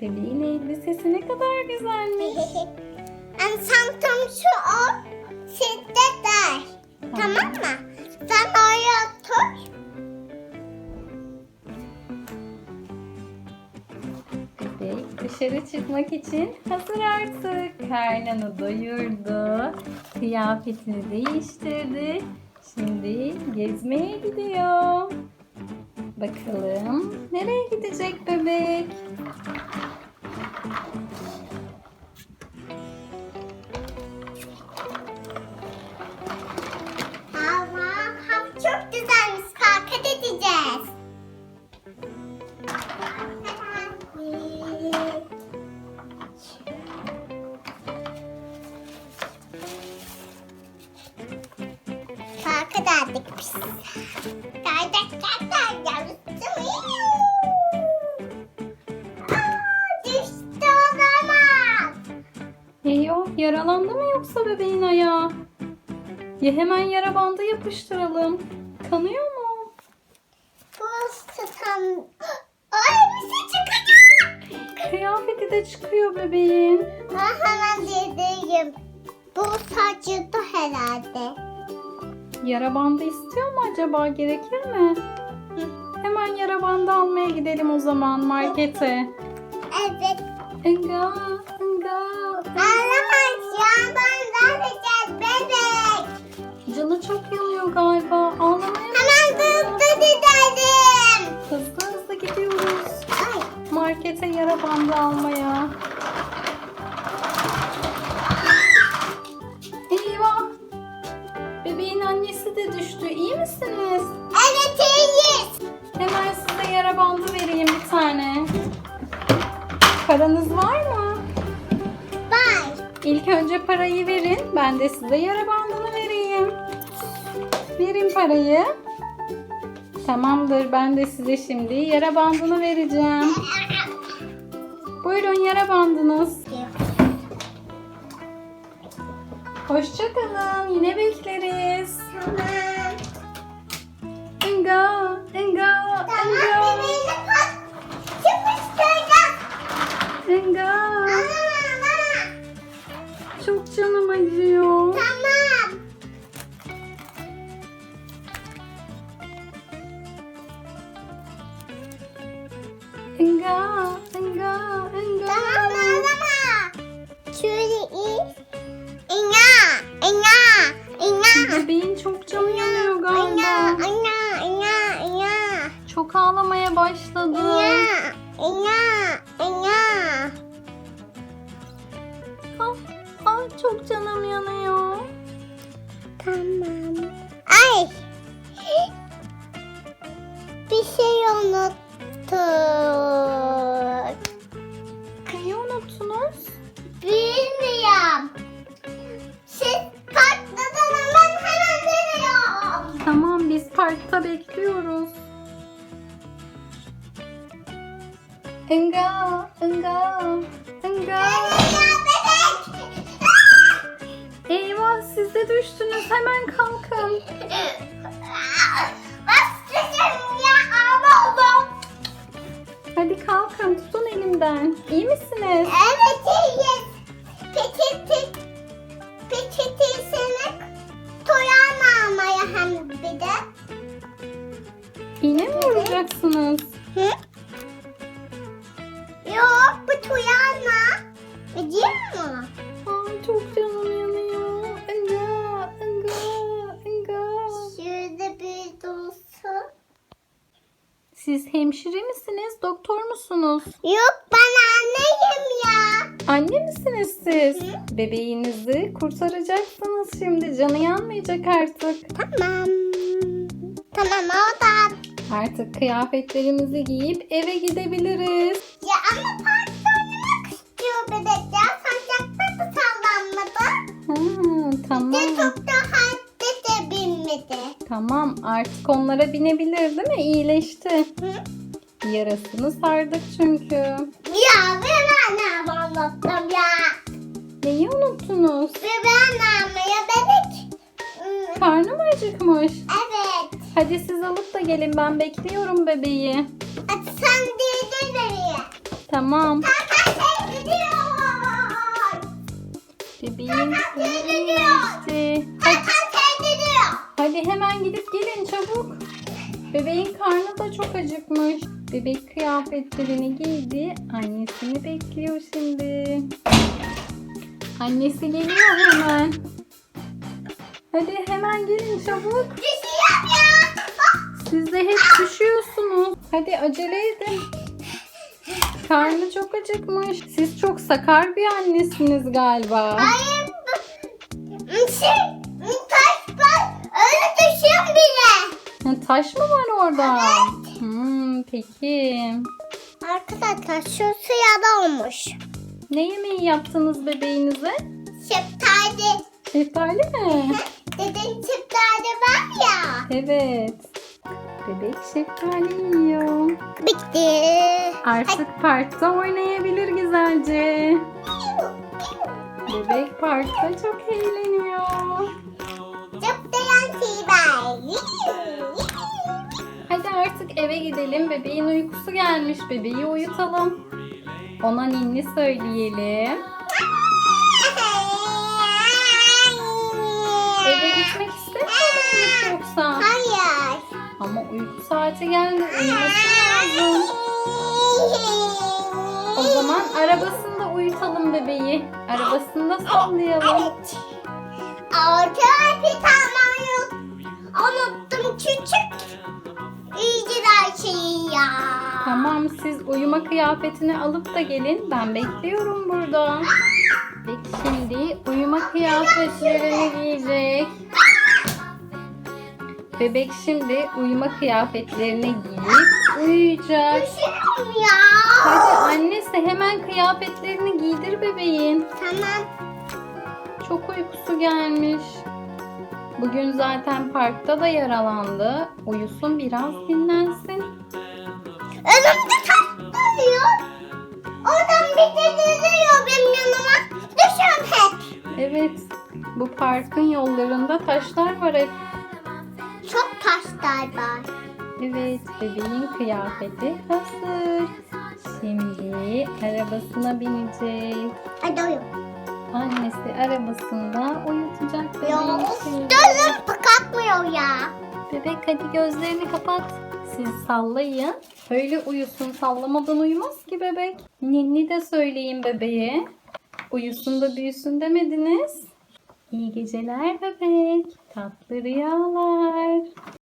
Bebeğin elbisesi ne kadar güzelmiş. En santom şu o. Sizde der. Tamam mı? Sen oraya otur. Bebek dışarı çıkmak için hazır artık. Karnını doyurdu. Kıyafetini değiştirdi. Şimdi gezmeye gidiyor. Bakalım nereye gidecek bebek? Geldik biz. Geldik. Aa, düştü olamaz. Eyvah yaralandı mı yoksa bebeğin ayağı? Ya hemen yara bandı yapıştıralım. Kanıyor mu? Bu tutam... Ay bize çıkacak. Kıyafeti de çıkıyor bebeğin. Ben hemen dediğim. Bu saçıldı herhalde. Yara bandı istiyor mu acaba? Gerekir mi? Hemen yara bandı almaya gidelim o zaman markete. Evet. Enga, enga. Ağlamaz ya ben vereceğiz bebek. Canı çok yanıyor galiba. Ağlamaya Hemen hızlı gidelim. Hızlı hızlı gidiyoruz. Ay. Markete yara bandı almaya. Düştü. İyi misiniz? Evet iyiyiz. Hemen size yara bandı vereyim bir tane. Paranız var mı? Bye. İlk önce parayı verin. Ben de size yara bandını vereyim. Verin parayı. Tamamdır. Ben de size şimdi yara bandını vereceğim. Buyurun yara bandınız. Hoşçakalın. Yine bekleriz. Tamam. 땡거 땡거 땡거 땡거 çok canım acıyor. Tamam. Enga, enga, enga. Tamam ağlama. Şöyle iyi. Enga, enga, enga. Bebeğin çok Unuttunuz? Bilmiyorum. Siz patladan hemen hemen geliyorum. Tamam biz parkta bekliyoruz. Enga, enga, enga. Ya bebek. Eyvah siz de düştünüz hemen kalkın. Hadi kalkın tutun elimden. İyi misiniz? Evet iyiyiz. Peçete, peçetesini toyan almaya hem bir de. İğne mi vuracaksınız? Hı? Yok bu toyanma. Değil mi? Aa, çok canım yanıyor. Enga, enga, enga. Şurada bir dolsun. Siz hemşire misiniz, doktor musunuz? Yok ben. Anne misiniz siz? Bebeğinizi kurtaracaksınız şimdi. Canı yanmayacak artık. Tamam. Tamam o da. Artık kıyafetlerimizi giyip eve gidebiliriz. Ya ama parkta oynamak istiyor bebek ya. Sancakta da sallanmadı. Ha, tamam. Ve çok da de binmedi. Tamam. Tamam artık onlara binebilir değil mi? İyileşti. Hı? Yarasını sardık çünkü. Ya ben annem anlattım ya. Neyi unuttunuz? Ve ben annemle bebek. Hmm, Karnı mı acıkmış? Evet. Hadi siz alıp da gelin ben bekliyorum bebeği. Hadi sen değdir beni. Tamam. Kaka gidiyor. Bebeğin suyu iyileşti. Hadi, gidiyor. hadi hemen gidip gelin çabuk. Bebeğin karnı da çok acıkmış. Bebek kıyafetlerini giydi. Annesini bekliyor şimdi. Annesi geliyor hemen. Hadi hemen gelin çabuk. Düşüyorum ya. Siz de hep düşüyorsunuz. Hadi acele edin. Karnı çok acıkmış. Siz çok sakar bir annesiniz galiba. Hayır. Şey, taş var. Öyle düşüyorum bile. Taş mı var orada? Hmm, peki. Arkadaşlar şu suya olmuş. Ne yemeği yaptınız bebeğinize? Şeftali. Şeftali mi? Dedin şeftali var ya. Evet. Bebek şeftali yiyor. Bitti. Artık parkta oynayabilir güzelce. Bebek parkta çok eğleniyor. Hadi artık eve gidelim. Bebeğin uykusu gelmiş. Bebeği uyutalım. Ona ninni söyleyelim. Eve gitmek istemiyor yoksa? Hayır. Ama uyku saati geldi. Uyuması lazım. O zaman arabasında uyutalım bebeği. Arabasında sallayalım. Evet. Tane yok. Unuttum küçük. İyice şeyi ya. Tamam siz uyuma kıyafetini alıp da gelin. Ben bekliyorum burada. Peki şimdi uyuma kıyafetlerini giyecek. Bebek şimdi uyuma kıyafetlerini giyip uyuyacak. Düşüyorum ya. Hadi annesi hemen kıyafetlerini giydir bebeğin. Tamam. Çok uykusu gelmiş. Bugün zaten parkta da yaralandı. Uyusun biraz dinlensin. Önümde taş duruyor. Oradan bir de duruyor benim yanıma. Düşüyorum hep. Evet, bu parkın yollarında taşlar var hep. Çok taşlar var. Evet, bebeğin kıyafeti hazır. Şimdi arabasına binecek. Hadi uyum. Annesi arabasında uyutacak Ya bebeği şimdi. gözüm kalkmıyor ya. Bebek hadi gözlerini kapat. Siz sallayın. Öyle uyusun. Sallamadan uyumaz ki bebek. Ninni de söyleyin bebeğe. Uyusun da büyüsün demediniz. İyi geceler bebek. Tatlı rüyalar.